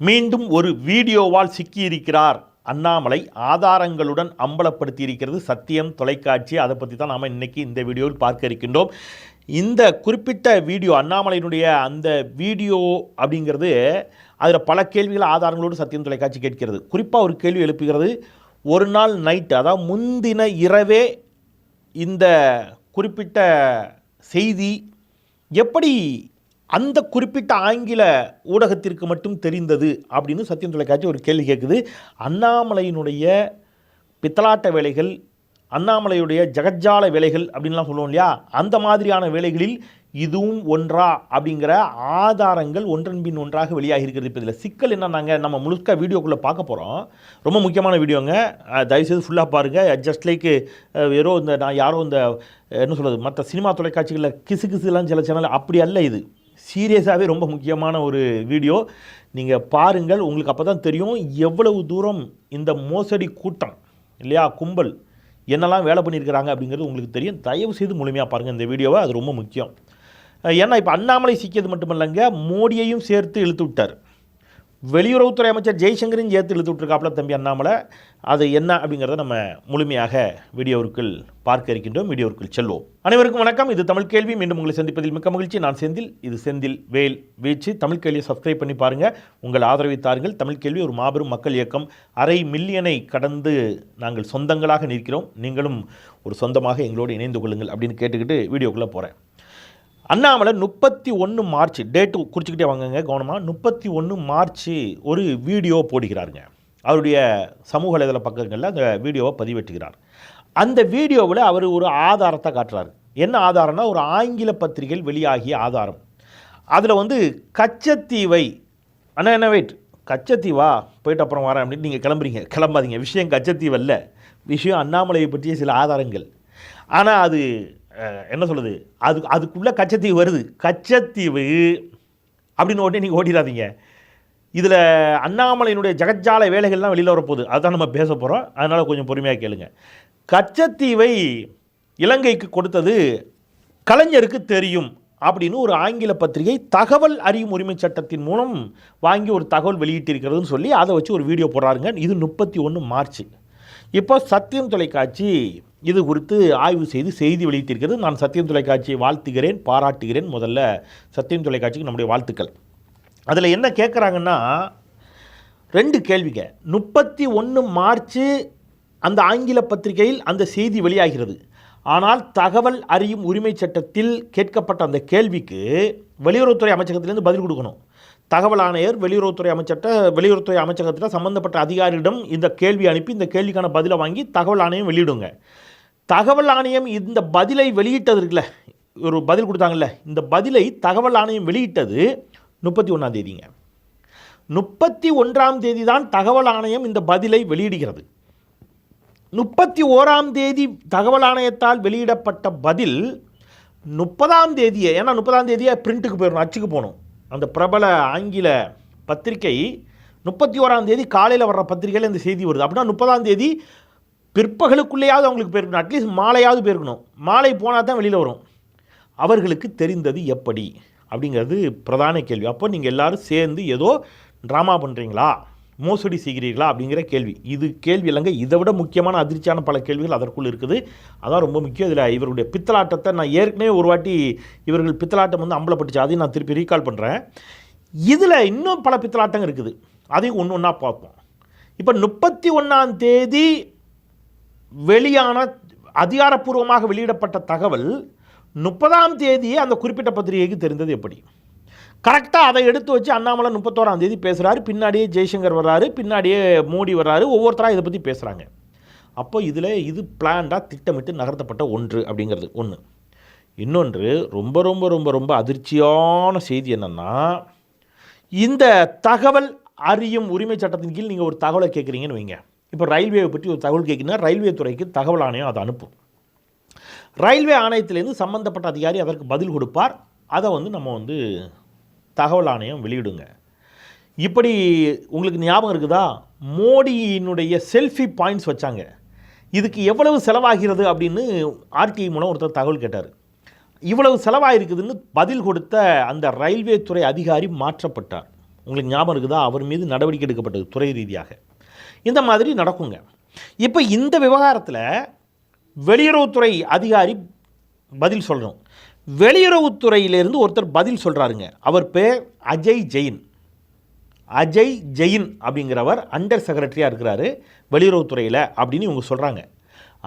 மீண்டும் ஒரு வீடியோவால் சிக்கியிருக்கிறார். அண்ணாமலை ஆதாரங்களுடன் அம்பலப்படுத்தி இருக்கிறது சத்தியம் தொலைக்காட்சி அதை பற்றி தான் நாம் இன்றைக்கி இந்த வீடியோவில் பார்க்க இருக்கின்றோம். இந்த குறிப்பிட்ட வீடியோ அண்ணாமலையினுடைய அந்த வீடியோ அப்படிங்கிறது அதில் பல கேள்விகள் ஆதாரங்களோடு சத்தியம் தொலைக்காட்சி கேட்கிறது. குறிப்பாக ஒரு கேள்வி எழுப்புகிறது. ஒரு நாள் நைட்டு அதாவது முந்தின இரவே இந்த குறிப்பிட்ட செய்தி எப்படி அந்த குறிப்பிட்ட ஆங்கில ஊடகத்திற்கு மட்டும் தெரிந்தது அப்படின்னு சத்தியம் தொலைக்காட்சி ஒரு கேள்வி கேட்குது. அண்ணாமலையினுடைய பித்தலாட்ட வேலைகள் அண்ணாமலையுடைய ஜகஜால வேலைகள் அப்படின்லாம் சொல்லுவோம் இல்லையா? அந்த மாதிரியான வேலைகளில் இதுவும் ஒன்றா அப்படிங்கிற ஆதாரங்கள் ஒன்றன் பின் ஒன்றாக வெளியாகி இருக்கிறது. இப்போ இதில் சிக்கல் என்னன்னாங்க நம்ம முழுக்க வீடியோக்குள்ளே பார்க்க போகிறோம் ரொம்ப முக்கியமான வீடியோங்க. தயவுசெய்து ஃபுல்லாக பாருங்கள் ஜஸ்ட் லைக் வெறும் இந்த நான் யாரோ இந்த என்ன சொல்கிறது மற்ற சினிமா தொலைக்காட்சிகளில் கிசு கிசுலாம் சில சேனல் அப்படி அல்ல இது. சீரியஸாகவே ரொம்ப முக்கியமான ஒரு வீடியோ. நீங்கள் பாருங்கள் உங்களுக்கு அப்போ தான் தெரியும் எவ்வளவு தூரம் இந்த மோசடி கூட்டம் இல்லையா கும்பல் என்னெல்லாம் வேலை பண்ணியிருக்கிறாங்க அப்படிங்கிறது உங்களுக்கு தெரியும். தயவு செய்து முழுமையாக பாருங்கள் இந்த வீடியோவை அது ரொம்ப முக்கியம். ஏன்னா இப்போ அண்ணாமலை சிக்கியது மட்டுமல்லங்க மோடியையும் சேர்த்து இழுத்து விட்டார். வெளியுறவுத்துறை அமைச்சர் ஜெய்சங்கரின் சேர்த்து இழுத்து விட்டுருக்காப்புல தம்பி அண்ணாமலை. அது என்ன அப்படிங்கிறத நம்ம முழுமையாக வீடியோவிற்குள் பார்க்க இருக்கின்றோம். வீடியோவிற்குள் செல்வோம். அனைவருக்கும் வணக்கம். இது தமிழ் கேள்வி. மீண்டும் உங்களை சந்திப்பதில் மிக்க மகிழ்ச்சி. நான் செந்தில். இது செந்தில் வேல் வீச்சு. தமிழ் கேள்வியை சப்ஸ்கிரைப் பண்ணி பாருங்கள் உங்கள் ஆதரவை தாருங்கள். தமிழ் கேள்வி ஒரு மாபெரும் மக்கள் இயக்கம். அரை மில்லியனை கடந்து நாங்கள் சொந்தங்களாக நிற்கிறோம். நீங்களும் ஒரு சொந்தமாக எங்களோடு இணைந்து கொள்ளுங்கள் அப்படின்னு கேட்டுக்கிட்டு வீடியோக்குள்ளே போகிறேன் அண்ணாமலை முப்பத்தி ஒன்று மார்ச் டேட்டு குறிச்சிக்கிட்டே வாங்குங்க கவனமாக முப்பத்தி ஒன்று மார்ச் ஒரு வீடியோ போடுகிறாருங்க. அவருடைய சமூக வலைதள பக்கங்களில் அந்த வீடியோவை பதிவேற்றுகிறார். அந்த வீடியோவில் அவர் ஒரு ஆதாரத்தை காட்டுறாரு. என்ன ஆதாரம்னா ஒரு ஆங்கில பத்திரிகையில் வெளியாகிய ஆதாரம். அதில் வந்து கச்சத்தீவை. அண்ணா என்ன வெயிட் கச்சத்தீவா? போயிட்டு அப்புறம் வரேன் அப்படின்னு நீங்கள் கிளம்புறீங்க. கிளம்பாதீங்க. விஷயம் கச்சத்தீவல்ல. விஷயம் அண்ணாமலையை பற்றிய சில ஆதாரங்கள். ஆனால் அது என்ன சொல்லுது? அது அதுக்குள்ளே கச்சத்தீவு வருது. கச்சத்தீவு அப்படின்னு உடனே நீங்கள் ஓடிடாதீங்க இதில் அண்ணாமலையினுடைய ஜகஜாலை வேலைகள்லாம் வெளியில் வரப்போகுது. அதுதான் நம்ம பேச போகிறோம் அதனால் கொஞ்சம் பொறுமையாக கேளுங்க. கச்சத்தீவை இலங்கைக்கு கொடுத்தது கலைஞருக்கு தெரியும் அப்படின்னு ஒரு ஆங்கில பத்திரிகை தகவல் அறியும் உரிமை சட்டத்தின் மூலம் வாங்கி ஒரு தகவல் வெளியிட்டிருக்கிறதுன்னு சொல்லி அதை வச்சு ஒரு வீடியோ போடுறாருங்க. இது முப்பத்தி ஒன்று மார்ச் இப்போ சத்தியம் தொலைக்காட்சி இது குறித்து ஆய்வு செய்து செய்தி வெளியிட்டிருக்கிறது. நான் சத்தியம் தொலைக்காட்சியை வாழ்த்துகிறேன் பாராட்டுகிறேன் முதல்ல. சத்தியம் தொலைக்காட்சிக்கு நம்முடைய வாழ்த்துக்கள். அதில் என்ன கேட்குறாங்கன்னா ரெண்டு கேள்விங்க. முப்பத்தி ஒன்று மார்ச்சு அந்த ஆங்கில பத்திரிகையில் அந்த செய்தி வெளியாகிறது. ஆனால் தகவல் அறியும் உரிமை சட்டத்தில் கேட்கப்பட்ட அந்த கேள்விக்கு வெளியுறவுத்துறை அமைச்சகத்திலேருந்து பதில் கொடுக்கணும். தகவல் ஆணையர் வெளியுறவுத்துறை அமைச்சர்கிட்ட வெளியுறவுத்துறை அமைச்சகத்தில் சம்பந்தப்பட்ட அதிகாரியிடம் இந்த கேள்வி அனுப்பி இந்த கேள்விக்கான பதிலை வாங்கி தகவல் ஆணையம் வெளியிடுங்க. தகவல் ஆணையம் இந்த பதிலை வெளியிட்டது இருக்குல்ல ஒரு பதில் கொடுத்தாங்கல்ல இந்த பதிலை தகவல் ஆணையம் வெளியிட்டது முப்பத்தி ஒன்றாம் தேதிங்க. முப்பத்தி ஒன்றாம் தேதி தான் தகவல் ஆணையம் இந்த பதிலை வெளியிடுகிறது. முப்பத்தி ஓராம் தேதி தகவல் ஆணையத்தால் வெளியிடப்பட்ட பதில் முப்பதாம் தேதியே ஏன்னா முப்பதாம் தேதியாக பிரிண்ட்டுக்கு போயிடணும் அச்சுக்கு போகணும். அந்த பிரபல ஆங்கில பத்திரிகை முப்பத்தி ஓராம் தேதி காலையில் வர்ற பத்திரிகையில் இந்த செய்தி வருது. அப்படின்னா முப்பதாம் தேதி பிற்பகலுக்குள்ளேயாவது அவங்களுக்கு போயிருக்கணும் அட்லீஸ்ட் மாலையாவது போயிருக்கணும் மாலை போனால் தான் வெளியில் வரும். அவர்களுக்கு தெரிந்தது எப்படி? அப்படிங்கிறது பிரதான கேள்வி. அப்போ நீங்கள் எல்லாரும் சேர்ந்து ஏதோ ட்ராமா பண்ணுறீங்களா மோசடி செய்கிறீர்களா? அப்படிங்கிற கேள்வி. இது கேள்வி இல்லைங்க. இதை விட முக்கியமான அதிர்ச்சியான பல கேள்விகள் அதற்குள் இருக்குது. அதான் ரொம்ப முக்கியம். இதில் இவருடைய பித்தலாட்டத்தை நான் ஏற்கனவே ஒரு வாட்டி இவர்கள் பித்தலாட்டம் வந்து அம்பலப்பட்டுச்சு. அதையும் நான் திருப்பி ரீகால் பண்ணுறேன் இதில் இன்னும் பல பித்தலாட்டங்கள் இருக்குது. அதையும் ஒன்று ஒன்றா பார்ப்போம். இப்போ முப்பத்தி ஒன்றாம் தேதி வெளியான அதிகாரப்பூர்வமாக வெளியிடப்பட்ட தகவல் முப்பதாம் தேதியே அந்த குறிப்பிட்ட பத்திரிகைக்கு தெரிந்தது எப்படி? கரெக்டாக அதை எடுத்து வச்சு அண்ணாமலை முப்பத்தோராம் தேதி பேசுகிறாரு பின்னாடியே ஜெய்சங்கர் வர்றாரு பின்னாடியே மோடி வர்றாரு ஒவ்வொருத்தராக இதை பற்றி பேசுகிறாங்க அப்போ இதில் இது பிளான்டாக திட்டமிட்டு நகர்த்தப்பட்ட ஒன்று அப்படிங்கிறது ஒன்று இன்னொன்று ரொம்ப ரொம்ப ரொம்ப ரொம்ப அதிர்ச்சியான செய்தி என்னென்னா இந்த தகவல் அறியும் உரிமை சட்டத்தின் கீழ் நீங்கள் ஒரு தகவலை கேட்குறீங்கன்னு வைங்க. இப்போ ரயில்வேவை பற்றி ஒரு தகவல் கேட்குறீங்கன்னா ரயில்வே துறைக்கு தகவல் ஆணையம் அதை அனுப்பும். ரயில்வே ஆணையத்திலேருந்து சம்பந்தப்பட்ட அதிகாரி அதற்கு பதில் கொடுப்பார். அதை வந்து நம்ம வந்து தகவல் ஆணையம் வெளியிடுங்க. இப்படி உங்களுக்கு ஞாபகம் இருக்குதா? மோடியினுடைய செல்ஃபி பாயிண்ட்ஸ் வச்சாங்க. இதுக்கு எவ்வளவு செலவாகிறது அப்படின்னு ஆர்டிஐ மூலம் ஒருத்தர் தகவல் கேட்டார். இவ்வளவு செலவாயிருக்குதுன்னு பதில் கொடுத்த அந்த ரயில்வே துறை அதிகாரி மாற்றப்பட்டார். உங்களுக்கு ஞாபகம் இருக்குதா? அவர் மீது நடவடிக்கை எடுக்கப்பட்டது துறை ரீதியாக. இந்த மாதிரி நடக்குங்க. இப்போ இந்த விவகாரத்தில் வெளியுறவுத்துறை அதிகாரி பதில் சொல்லணும். வெளியுறவுத்துறையிலிருந்து ஒருத்தர் பதில் சொல்கிறாருங்க அவர் பேர் அஜய் ஜெயின். அஜய் ஜெயின் அப்படிங்கிறவர் அண்டர் செக்ரட்டரியாக இருக்கிறாரு வெளியுறவுத்துறையில் அப்படின்னு இவங்க சொல்கிறாங்க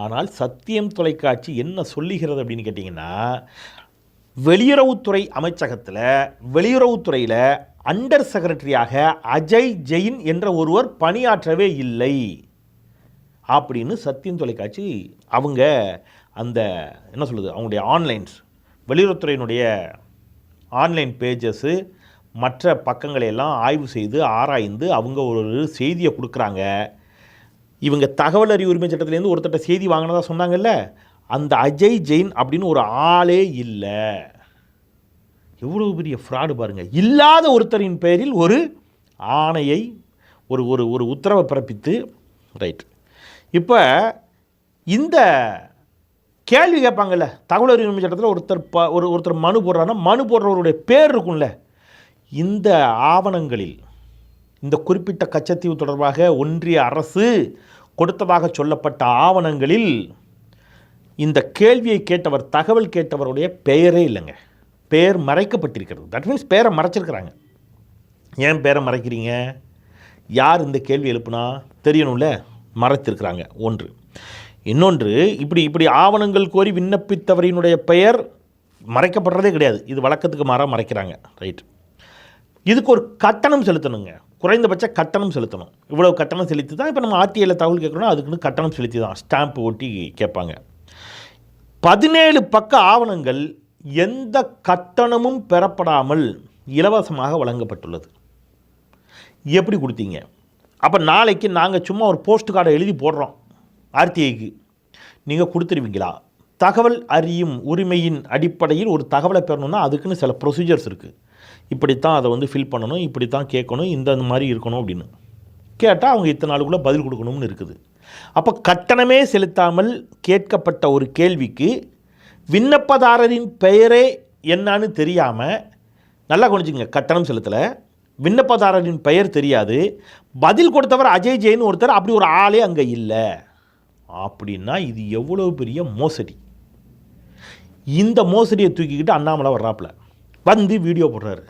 ஆனால் சத்தியம் தொலைக்காட்சி என்ன சொல்லுகிறது அப்படின்னு கேட்டிங்கன்னா வெளியுறவுத்துறை அமைச்சகத்தில் வெளியுறவுத்துறையில் அண்டர் செக்ரட்டரியாக அஜய் ஜெயின் என்ற ஒருவர் பணியாற்றவே இல்லை. அப்படின்னு சத்தியம் தொலைக்காட்சி அவங்க அந்த என்ன சொல்லுது அவங்களுடைய ஆன்லைன்ஸ் வெளியுறவுத்துறையினுடைய ஆன்லைன் பேஜஸ்ஸு மற்ற பக்கங்களை எல்லாம் ஆய்வு செய்து ஆராய்ந்து அவங்க ஒரு செய்தியை கொடுக்குறாங்க. இவங்க தகவல் அறிவு உரிமை சட்டத்திலேருந்து ஒருத்தட்ட செய்தி வாங்கினதா சொன்னாங்கல்ல அந்த அஜய் ஜெயின் அப்படின்னு ஒரு ஆளே இல்லை. எவ்வளவு பெரிய ஃப்ராடு பாருங்கள் இல்லாத ஒருத்தரின் பெயரில் ஒரு ஆணையை ஒரு ஒரு ஒரு உத்தரவை பிறப்பித்து ரைட் இப்போ இந்த கேள்வி கேட்பாங்கல்ல தகவல் உரிமை சட்டத்தில் ஒருத்தர் ப ஒரு ஒருத்தர் மனு போடுறாருன்னா மனு போடுறவருடைய பேர் இருக்கும்ல. இந்த ஆவணங்களில் இந்த குறிப்பிட்ட கச்சத்தீவு தொடர்பாக ஒன்றிய அரசு கொடுத்ததாக சொல்லப்பட்ட ஆவணங்களில் இந்த கேள்வியை கேட்டவர் தகவல் கேட்டவருடைய பெயரே இல்லைங்க. பெயர் மறைக்கப்பட்டிருக்கிறது. தட் மீன்ஸ் பேரை மறைச்சிருக்கிறாங்க. ஏன் பேரை மறைக்கிறீங்க? யார் இந்த கேள்வி எழுப்புனா? தெரியணும்ல? மறைத்திருக்கிறாங்க. ஒன்று. இன்னொன்று இப்படி இப்படி ஆவணங்கள் கோரி விண்ணப்பித்தவரினுடைய பெயர் மறைக்கப்படுறதே கிடையாது. இது வழக்கத்துக்கு மாறாக மறைக்கிறாங்க. ரைட் இதுக்கு ஒரு கட்டணம் செலுத்தணுங்க. குறைந்தபட்ச கட்டணம் செலுத்தணும். இவ்வளோ கட்டணம் செலுத்தி தான் இப்போ நம்ம ஆர்டிஐயில் தகவல் கேட்குறோம்னா அதுக்குன்னு கட்டணம் செலுத்தி தான் ஸ்டாம்ப் ஒட்டி கேட்பாங்க. பதினேழு பக்க ஆவணங்கள் எந்த கட்டணமும் பெறப்படாமல் இலவசமாக வழங்கப்பட்டுள்ளது. எப்படி கொடுத்தீங்க? அப்போ நாளைக்கு நாங்கள் சும்மா ஒரு போஸ்ட் கார்டை எழுதி போடுறோம் ஆர்டிஐக்கு. நீங்கள் கொடுத்துருவீங்களா? தகவல் அறியும் உரிமையின் அடிப்படையில் ஒரு தகவலை பெறணும்னா அதுக்குன்னு சில ப்ரொசீஜர்ஸ் இருக்குது இப்படித்தான் அதை வந்து ஃபில் பண்ணணும் இப்படி தான் கேட்கணும் இந்த மாதிரி இருக்கணும் அப்படின்னு. கேட்டால் அவங்க இத்தனை நாளுக்குள்ளே பதில் கொடுக்கணும்னு இருக்குது. அப்போ கட்டணமே செலுத்தாமல் கேட்கப்பட்ட ஒரு கேள்விக்கு விண்ணப்பதாரரின் பெயரே என்னன்னு தெரியாமல் நல்லா கொஞ்சிங்க கட்டணம் செலுத்தலை. விண்ணப்பதாரரின் பெயர் தெரியாது. பதில் கொடுத்தவர் அஜய் ஜெயின் ஒருத்தர் அப்படி ஒரு ஆளே அங்கே இல்லை. அப்படின்னா இது எவ்வளோ பெரிய மோசடி. இந்த மோசடியை தூக்கிக்கிட்டு அண்ணாமலை வர்றாப்புல. வந்து வீடியோ போடுறாரு.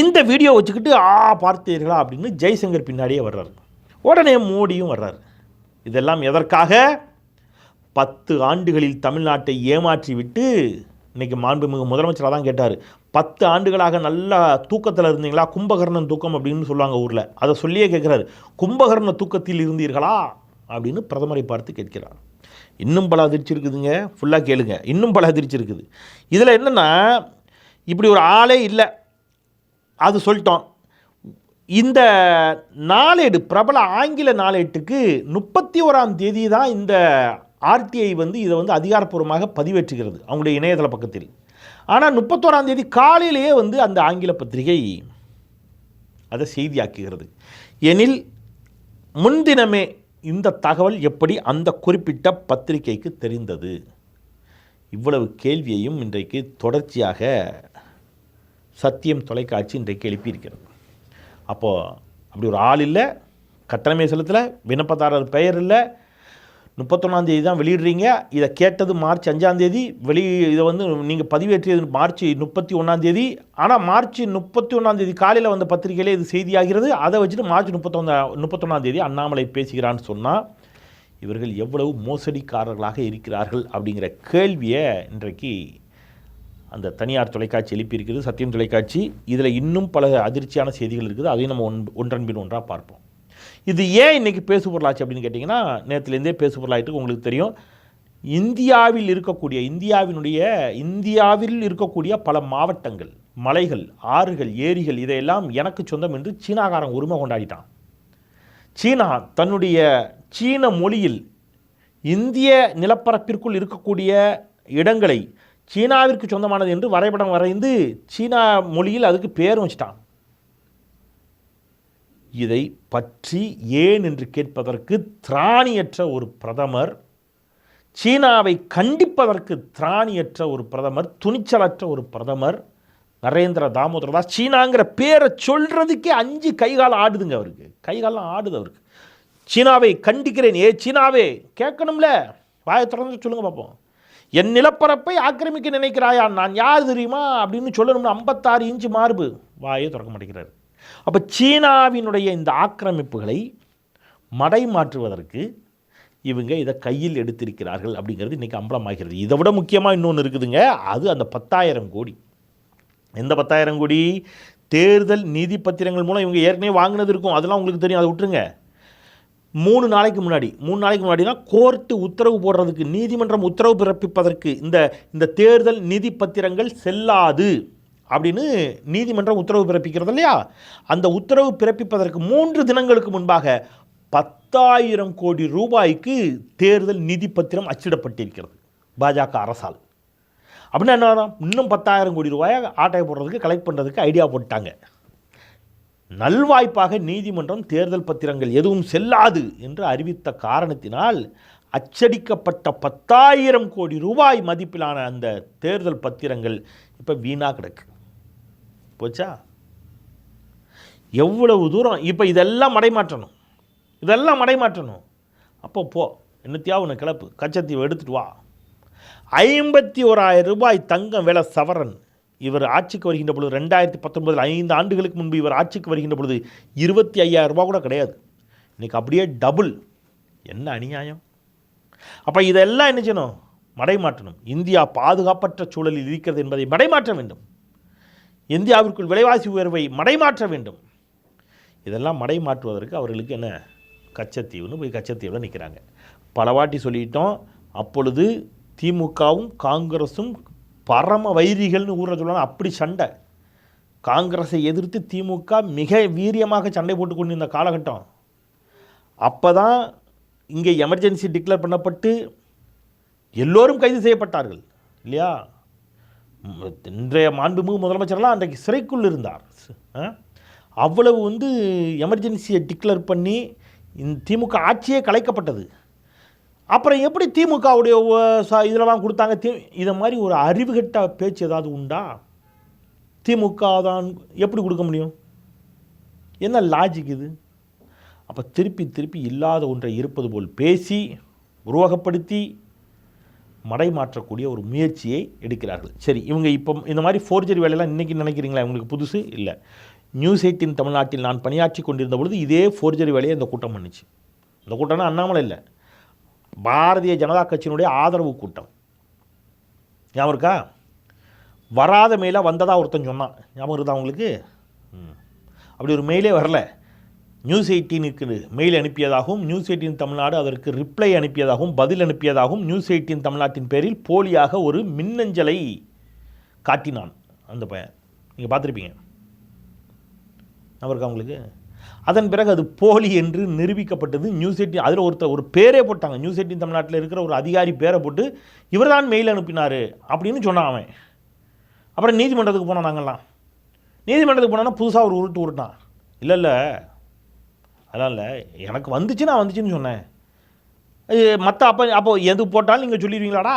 இந்த வீடியோ வச்சுக்கிட்டு ஆ பார்த்தீர்களா அப்படின்னு ஜெய்சங்கர் பின்னாடியே வர்றாரு. உடனே மோடியும் வர்றாரு. இதெல்லாம் எதற்காக? பத்து ஆண்டுகளில் தமிழ்நாட்டை ஏமாற்றிவிட்டு இன்னைக்கு மாண்புமிகு முதலமைச்சராக தான் கேட்டார். பத்து ஆண்டுகளாக நல்லா தூக்கத்தில் இருந்தீங்களா? கும்பகர்ணன் தூக்கம் அப்படின்னு சொல்லுவாங்க ஊரில். அதை சொல்லியே கேட்குறாரு. கும்பகர்ண தூக்கத்தில் இருந்தீர்களா? அப்படின்னு பிரதமரை பார்த்து கேட்கிறார். இன்னும் பல அதிர்ச்சி இருக்குதுங்க. ஃபுல்லாக கேளுங்க. இன்னும் பல அதிர்ச்சி இருக்குது. இதில் என்னென்னா இப்படி ஒரு ஆளே இல்லை. அது சொல்லிட்டோம். இந்த நாளேடு பிரபல ஆங்கில நாளேட்டுக்கு முப்பத்தி ஓராம் தேதி தான் இந்த ஆர்டிஐ வந்து இதை வந்து அதிகாரப்பூர்வமாக பதிவேற்றுகிறது அவங்களுடைய இணையதள பக்கத்தில். ஆனால் முப்பத்தோராம் தேதி காலையிலேயே வந்து அந்த ஆங்கில பத்திரிகை அதை செய்தியாக்குகிறது. எனில் முன்தினமே இந்த தகவல் எப்படி அந்த குறிப்பிட்ட பத்திரிகைக்கு தெரிந்தது? இவ்வளவு கேள்வியையும் இன்றைக்கு தொடர்ச்சியாக சத்தியம் தொலைக்காட்சி இன்றைக்கு எழுப்பியிருக்கிறது. அப்போது அப்படி ஒரு ஆள் இல்லை கட்டணமே செலுத்தலை விண்ணப்பதாரர் பெயர் இல்லை முப்பத்தொன்னாந்தேதி தான் வெளியிடுறீங்க. இதை கேட்டது மார்ச் அஞ்சாந்தேதி வெளி இதை வந்து நீங்கள் பதிவேற்றியது மார்ச் முப்பத்தி ஒன்றாந்தேதி ஆனால் மார்ச் முப்பத்தி ஒன்றாந்தேதி காலையில் வந்த பத்திரிகையிலே இது செய்தியாகிறது. அதை வச்சுட்டு மார்ச் முப்பத்தொன்னா முப்பத்தொன்னாந்தேதி அண்ணாமலை பேசுகிறான்னு சொன்னால் இவர்கள் எவ்வளவு மோசடிக்காரர்களாக இருக்கிறார்கள் அப்படிங்கிற கேள்வியை இன்றைக்கு அந்த தனியார் தொலைக்காட்சி எழுப்பியிருக்கிறது சத்தியம் தொலைக்காட்சி. இதில் இன்னும் பல அதிர்ச்சியான செய்திகள் இருக்குது. அதையும் நம்ம ஒன் ஒன்றன்பின் ஒன்றாக பார்ப்போம். இது ஏன் இன்றைக்கி பேசு பொருளாச்சு அப்படின்னு கேட்டிங்கன்னா நேற்றுலேருந்தே பேசு பொருளாயிட்டு உங்களுக்கு தெரியும். இந்தியாவில் இருக்கக்கூடிய இந்தியாவினுடைய இந்தியாவில் இருக்கக்கூடிய பல மாவட்டங்கள் மலைகள் ஆறுகள் ஏரிகள் இதையெல்லாம் எனக்கு சொந்தம் என்று சீனாக்காரன் உரிமை கொண்டாடிட்டான். சீனா தன்னுடைய சீன மொழியில் இந்திய நிலப்பரப்பிற்குள் இருக்கக்கூடிய இடங்களை சீனாவிற்கு சொந்தமானது என்று வரைபடம் வரைந்து சீனா மொழியில் அதுக்கு பேர் வச்சிட்டான். இதை பற்றி ஏன் என்று கேட்பதற்கு திராணியற்ற ஒரு பிரதமர் சீனாவை கண்டிப்பதற்கு திராணியற்ற ஒரு பிரதமர் துணிச்சலற்ற ஒரு பிரதமர் நரேந்திர தாமோதர தாஸ். சீனாங்கிற பேரை சொல்றதுக்கே அஞ்சு கைகால் ஆடுதுங்க அவருக்கு. கைகாலம் ஆடுது அவருக்கு. சீனாவை கண்டிக்கிறேன். ஏ சீனாவே கேட்கணும்ல? வாயை திறந்து சொல்லுங்க பார்ப்போம் என் நிலப்பரப்பை ஆக்கிரமிக்க நினைக்கிறாயா? நான் யார் தெரியுமா? அப்படின்னு சொல்லணும்னு ஐம்பத்தாறு இன்ச்சு மார்பு. வாயை திறக்க மாட்டேங்கிறாரு. அப்போ சீனாவினுடைய இந்த ஆக்கிரமிப்புகளை மடை மாற்றுவதற்கு இவங்க இதை கையில் எடுத்திருக்கிறார்கள் அப்படிங்கிறது இன்றைக்கி அம்பலமாகிறது. இதை விட முக்கியமாக இன்னொன்று இருக்குதுங்க. அது அந்த பத்தாயிரம் கோடி. எந்த பத்தாயிரம் கோடி? தேர்தல் நிதி பத்திரங்கள் மூலம் இவங்க ஏற்கனவே வாங்கினது இருக்கும். அதெல்லாம் உங்களுக்கு தெரியும். அதை விட்டுருங்க. மூணு நாளைக்கு முன்னாடி மூணு நாளைக்கு முன்னாடினா கோர்ட்டு உத்தரவு போடுறதுக்கு நீதிமன்றம் உத்தரவு பிறப்பிப்பதற்கு இந்த இந்த தேர்தல் நிதி பத்திரங்கள் செல்லாது. அப்படின்னு நீதிமன்றம் உத்தரவு பிறப்பிக்கிறது இல்லையா? அந்த உத்தரவு பிறப்பிப்பதற்கு மூன்று தினங்களுக்கு முன்பாக பத்தாயிரம் கோடி ரூபாய்க்கு தேர்தல் நிதி பத்திரம் அச்சிடப்பட்டிருக்கிறது. பாஜக அரசால். அப்படின்னா என்ன இன்னும் பத்தாயிரம் கோடி ரூபாயை ஆட்டையை போடுறதுக்கு கலெக்ட் பண்ணுறதுக்கு ஐடியா போட்டாங்க நல்வாய்ப்பாக நீதிமன்றம் தேர்தல் பத்திரங்கள் எதுவும் செல்லாது என்று அறிவித்த காரணத்தினால் அச்சடிக்கப்பட்ட பத்தாயிரம் கோடி ரூபாய் மதிப்பிலான அந்த தேர்தல் பத்திரங்கள் இப்போ வீணாக கிடக்கு. போச்சா? எவ்வளவு தூரம்? இப்போ இதெல்லாம் மடைமாற்றணும். இதெல்லாம் மடைமாற்றணும். அப்போ போ என்னத்தையாவது உன்னை கிளப்பு? கச்சத்தீவை எடுத்துட்டு வா. ஐம்பத்தி ஓராயிரம் ரூபாய் தங்கம் விலை சவரன். இவர் ஆட்சிக்கு வருகின்ற பொழுது ரெண்டாயிரத்தி பத்தொன்பதில் ஐந்து ஆண்டுகளுக்கு முன்பு இவர் ஆட்சிக்கு வருகின்ற பொழுது இருபத்தி ஐயாயிரம் ரூபா கூட கிடையாது. இன்னைக்கு அப்படியே டபுள். என்ன அநியாயம்? அப்போ இதெல்லாம் என்ன செய்யணும்? மடைமாற்றணும். இந்தியா பாதுகாப்பற்ற சூழலில் இருக்கிறது என்பதை மடைமாற்ற வேண்டும். இந்தியாவிற்குள் விலைவாசி உயர்வை மடைமாற்ற வேண்டும். இதெல்லாம் மடைமாற்றுவதற்கு அவர்களுக்கு என்ன? கச்சத்தீவுன்னு போய் கச்சத்தீவில் நிற்கிறாங்க பல வாட்டி சொல்லிட்டோம் அப்பொழுது திமுகவும் காங்கிரஸும் பரம வைரிகள்னு ஊரில் சொல்லலாம் அப்படி சண்டை. காங்கிரஸை எதிர்த்து திமுக மிக வீரியமாக சண்டை போட்டு கொண்டிருந்த காலகட்டம். அப்போ தான் இங்கே எமர்ஜென்சி டிக்ளேர் பண்ணப்பட்டு எல்லோரும் கைது செய்யப்பட்டார்கள் இல்லையா? இன்றைய மாண்புமிகு முதலமைச்சர்லாம் அன்றைக்கு சிறைக்குள் இருந்தார். ஆ? அவ்வளவு வந்து எமர்ஜென்சியை டிக்ளேர் பண்ணி இந்த திமுக ஆட்சியே கலைக்கப்பட்டது. அப்புறம் எப்படி திமுகவுடைய இதெல்லாம் கொடுத்தாங்க? தி இதை மாதிரி ஒரு அறிவுகட்ட பேச்சு ஏதாவது உண்டா? திமுக தான் எப்படி கொடுக்க முடியும்? என்ன லாஜிக் இது? அப்போ திருப்பி திருப்பி இல்லாத ஒன்றை இருப்பது போல் பேசி உருவகப்படுத்தி மடைமாற்றக்கூடிய ஒரு முயற்சியை எடுக்கிறார்கள். சரி இவங்க இப்போ இந்த மாதிரி ஃபோர்ஜரி வேலையெல்லாம் இன்றைக்கி நினைக்கிறீங்களா? இவங்களுக்கு புதுசு? இல்லை. நியூஸ் எயிட்டின் தமிழ்நாட்டில் நான் பணியாற்றி கொண்டிருந்த பொழுது இதே ஃபோர்ஜரி வேலையை இந்த கூட்டம் பண்ணுச்சு. இந்த கூட்டம்னா அண்ணாமலை இல்லை. பாரதிய ஜனதா கட்சியினுடைய ஆதரவு கூட்டம். ஞாபகம் இருக்கா? வராத மெயிலாக வந்ததா ஒருத்தன் சொன்னான். ஞாபகம் இருக்குதா உங்களுக்கு? ம். அப்படி ஒரு மெயிலே வரல. நியூஸ் எயிட்டீனுக்கு மெயில் அனுப்பியதாகவும் நியூஸ் எயிட்டீன் தமிழ்நாடு அதற்கு ரிப்ளை அனுப்பியதாகவும் பதில் அனுப்பியதாகவும் நியூஸ் எயிட்டீன் தமிழ்நாட்டின் பேரில் போலியாக ஒரு மின்னஞ்சலை காட்டினான் அந்த பையன். நீங்கள் பார்த்துருப்பீங்க. நபருக்கு அவங்களுக்கு அதன் பிறகு அது போலி என்று நிரூபிக்கப்பட்டது. நியூஸ் எயிட்டின் அதில் ஒருத்தர் ஒரு பேரே போட்டாங்க. நியூஸ் எயிட்டின் தமிழ்நாட்டில் இருக்கிற ஒரு அதிகாரி பேரை போட்டு இவர்தான் மெயில் அனுப்பினார் அப்படின்னு சொன்னான் அவன். அப்புறம் நீதிமன்றத்துக்கு போனோம் நாங்கள்லாம் நீதிமன்றத்துக்கு போனோன்னா புதுசாக ஒரு உருட்டு உருட்டான். இல்லை இல்லை அதெல்லாம் இல்லை எனக்கு வந்துச்சு நான் வந்துச்சுன்னு சொன்னேன். மற்ற அப்போ அப்போ எது போட்டாலும் நீங்கள் சொல்லிடுவீங்களாடா?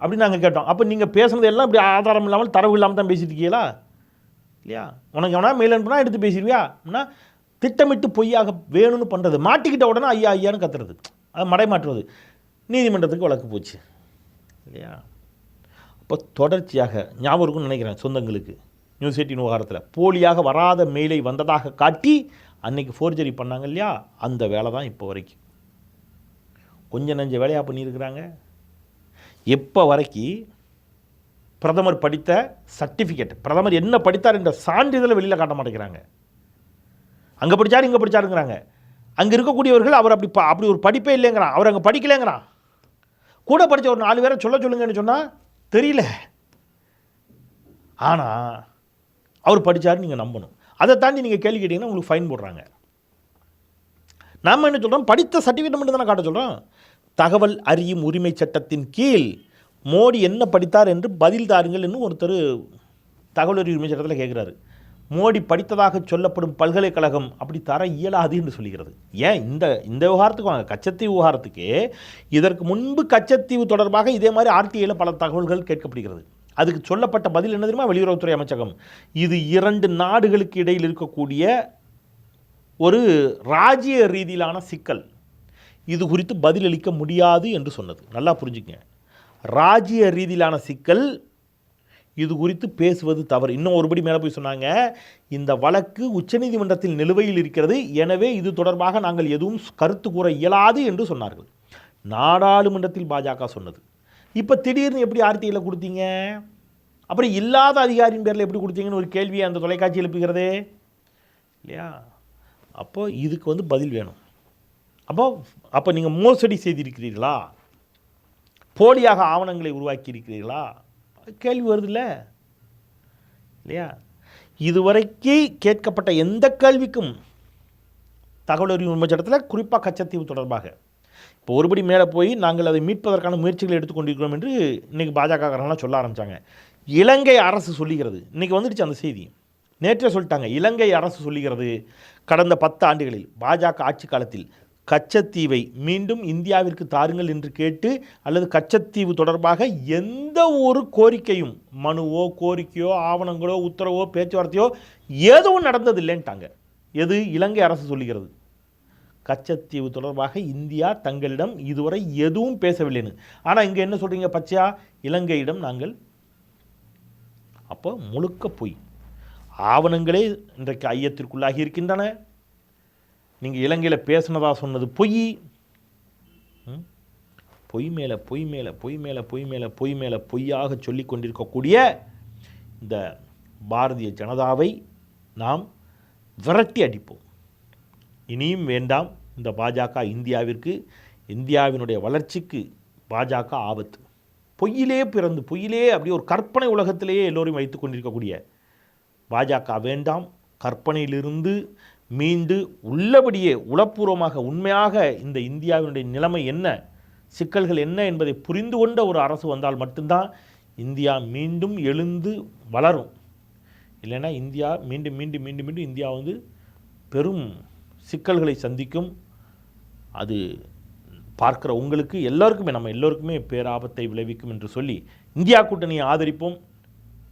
அப்படின்னு நாங்கள் கேட்டோம். அப்போ நீங்கள் பேசுனது எல்லாம் இப்படி ஆதாரம் இல்லாமல் தரவு இல்லாமல் தான் பேசிட்டு இருக்கீங்களா? இல்லையா? உனக்கு எவனா மெயில் அனுப்புனா எடுத்து பேசிடுவியா? அப்படின்னா திட்டமிட்டு பொய்யாக வேணும்னு பண்ணுறது மாட்டிக்கிட்ட உடனே ஐயா ஐயான்னு கத்துறது. அது மடைமாற்றுவது. நீதிமன்றத்துக்கு வழக்கு போச்சு. இல்லையா? அப்போ தொடர்ச்சியாக ஞாபகம் இருக்கும்னு நினைக்கிறேன் சொந்தங்களுக்கு. நியூஸ் எயிட்டின் விவகாரத்தில். போலியாக வராத மெயிலை வந்ததாக காட்டி அன்றைக்கி ஃபோர்ஜரி பண்ணாங்க இல்லையா? அந்த வேலை தான் இப்போ வரைக்கும். கொஞ்சம் நஞ்ச வேலையாக பண்ணியிருக்கிறாங்க. எப்போ வரைக்கும் பிரதமர் படித்த சர்டிஃபிகேட் பிரதமர் என்ன படித்தார் என்ற சான்றிதழை வெளியில் காட்ட மாட்டேங்கிறாங்க. அங்கே படித்தார் இங்கே படித்தாருங்கிறாங்க அங்கே இருக்கக்கூடியவர்கள் அவர் அப்படி ப- அப்படி ஒரு படிப்பே இல்லைங்கிறான். அவர் அங்கே படிக்கலைங்கிறான். கூட படித்த ஒரு நாலு பேரை சொல்ல சொல்லுங்கன்னு சொன்னால் தெரியல. ஆனால் அவர் படிச்சாரு நீங்கள் நம்பணும். அதை தாண்டி நீங்கள் கேள்வி கேட்டிங்கன்னா உங்களுக்கு ஃபைன் போடுறாங்க. நாம் என்ன சொல்கிறோம் படித்த சர்டிஃபிகேட் மட்டும் தானே காட்ட சொல்கிறோம் தகவல் அறியும் உரிமை சட்டத்தின் கீழ் மோடி என்ன படித்தார் என்று பதில் தாருங்கள் என்று ஒருத்தர் தகவல் அறிவு உரிமை சட்டத்தில் கேட்குறாரு மோடி படித்ததாக சொல்லப்படும் பல்கலைக்கழகம் அப்படி தர இயலாது என்று சொல்லுகிறது ஏன்? இந்த இந்த விவகாரத்துக்கு வாங்க. கச்சத்தீவு விவகாரத்துக்கு இதற்கு முன்பு கச்சத்தீவு தொடர்பாக இதே மாதிரி ஆர்டிஐயில் பல தகவல்கள் கேட்கப்படுகிறது. அதுக்கு சொல்லப்பட்ட பதில் என்ன தெரியுமா? வெளியுறவுத்துறை அமைச்சகம். இது இரண்டு நாடுகளுக்கு இடையில் இருக்கக்கூடிய ஒரு ராஜ்ய ரீதியிலான சிக்கல். இது குறித்து பதிலளிக்க முடியாது என்று சொன்னது. நல்லா புரிஞ்சுங்க ராஜ்ய ரீதியிலான சிக்கல் இது குறித்து பேசுவது தவறு. இன்னும் ஒருபடி மேலே போய் சொன்னாங்க இந்த வழக்கு உச்சநீதிமன்றத்தில் நிலுவையில் இருக்கிறது. எனவே இது தொடர்பாக நாங்கள் எதுவும் கருத்து கூற இயலாது என்று சொன்னார்கள். நாடாளுமன்றத்தில் பாஜக சொன்னது. இப்போ திடீர்னு எப்படி ஆர்டிஐயில் கொடுத்தீங்க? அப்புறம் இல்லாத அதிகாரியின் பேரில் எப்படி கொடுத்தீங்கன்னு ஒரு கேள்வியை அந்த தொலைக்காட்சி எழுப்புகிறதே? இல்லையா? அப்போது இதுக்கு வந்து பதில் வேணும். அப்போ அப்போ நீங்கள் மோசடி செய்திருக்கிறீர்களா? போலியாக ஆவணங்களை உருவாக்கி இருக்கிறீர்களா கேள்வி வருதுல்ல? இல்லையா? இதுவரைக்கு கேட்கப்பட்ட எந்த கேள்விக்கும் தகவல் அறிவு உரிமை சட்டத்தில் குறிப்பாக கச்சத்தீவு தொடர்பாக இப்போ ஒருபடி மேலே போய் நாங்கள் அதை மீட்பதற்கான முயற்சிகளை எடுத்துக்கொண்டிருக்கிறோம் என்று இன்றைக்கி பாஜகக்காரங்களாம் சொல்ல ஆரம்பித்தாங்க இலங்கை அரசு சொல்லுகிறது. இன்றைக்கி வந்துடுச்சு அந்த செய்தி. நேற்றே சொல்லிட்டாங்க இலங்கை அரசு சொல்லுகிறது கடந்த பத்து ஆண்டுகளில் பாஜக ஆட்சி காலத்தில் கச்சத்தீவை மீண்டும் இந்தியாவிற்கு தாருங்கள் என்று கேட்டு அல்லது கச்சத்தீவு தொடர்பாக எந்த ஒரு கோரிக்கையும் மனுவோ கோரிக்கையோ ஆவணங்களோ உத்தரவோ பேச்சுவார்த்தையோ எதுவும் நடந்ததில்லைன்ட்டாங்க. எது இலங்கை அரசு சொல்லுகிறது? கச்சத்தீவு தொடர்பாக இந்தியா தங்களிடம் இதுவரை எதுவும் பேசவில்லைன்னு. ஆனால் இங்கே என்ன சொல்கிறீங்க பச்சையா? இலங்கையிடம் நாங்கள் அப்போ முழுக்க பொய் ஆவணங்களே இன்றைக்கு ஐயத்திற்குள்ளாகி இருக்கின்றன. நீங்கள் இலங்கையில் பேசினதாக சொன்னது பொய். ம்? பொய் மேலே பொய் மேலே பொய் மேலே பொய் மேலே பொய் மேலே பொய்யாக சொல்லி கொண்டிருக்கக்கூடிய இந்த பாரதிய ஜனதாவை நாம் விரட்டி அடிப்போம். இனியும் வேண்டாம். இந்த பாஜக இந்தியாவிற்கு இந்தியாவினுடைய வளர்ச்சிக்கு பாஜக ஆபத்து. பொய்யிலே பிறந்து பொய்யிலே அப்படியே ஒரு கற்பனை உலகத்திலேயே எல்லோரையும் வைத்து கொண்டிருக்கக்கூடிய பாஜக வேண்டாம். கற்பனையிலிருந்து மீண்டு உள்ளபடியே உளப்பூர்வமாக உண்மையாக இந்த இந்தியாவினுடைய நிலைமை என்ன சிக்கல்கள் என்ன என்பதை புரிந்து கொண்ட ஒரு அரசு வந்தால் மட்டும்தான் இந்தியா மீண்டும் எழுந்து வளரும். இல்லைன்னா இந்தியா மீண்டும் மீண்டும் மீண்டும் மீண்டும் இந்தியா வந்து பெரும் சிக்கல்களை சந்திக்கும். அது பார்க்குற உங்களுக்கு எல்லாருக்குமே நம்ம எல்லோருக்குமே பேராபத்தை விளைவிக்கும் என்று சொல்லி இந்தியா கூட்டணியை ஆதரிப்போம்.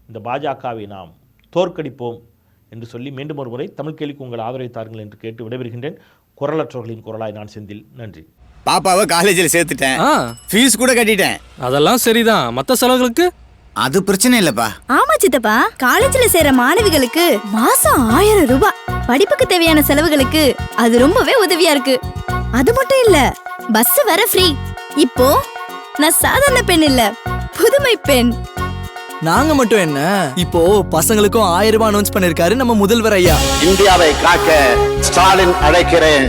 இந்த பாஜகவை நாம் தோற்கடிப்போம் என்று சொல்லி மீண்டும் ஒரு முறை தமிழ் கேள்விக்கு உங்கள் ஆதரவை தாருங்கள் என்று கேட்டு விடைபெறுகின்றேன். குரலற்றவர்களின் குரலாய் நான் செந்தில். நன்றி. பாப்பாவை காலேஜில் சேர்த்துட்டேன். ஆ. ஃபீஸ் கூட கட்டிட்டேன். அதெல்லாம் சரிதான். மத்த செலவுகளுக்கு? அது பிரச்சனை இல்லப்பா. ஆமா சித்தப்பா காலேஜ்ல சேர மாணவிகளுக்கு மாசம் ஆயிரம் ரூபாய். படிப்புக்கு தேவையான செலவுகளுக்கு அது ரொம்பவே உதவியா இருக்கு. அது மட்டும் இல்ல பஸ் வர ஃப்ரீ இப்போ நான் சாதாரண பெண் இல்ல புதுமை பெண். நாங்க மட்டும் என்ன? இப்போ பசங்களுக்கும் ஆயிரம் ரூபாய் அனௌன்ஸ் பண்ணிருக்காரு நம்ம முதல்வர் ஐயா. இந்தியாவை காக்க ஸ்டாலின் அழைக்கிறேன்.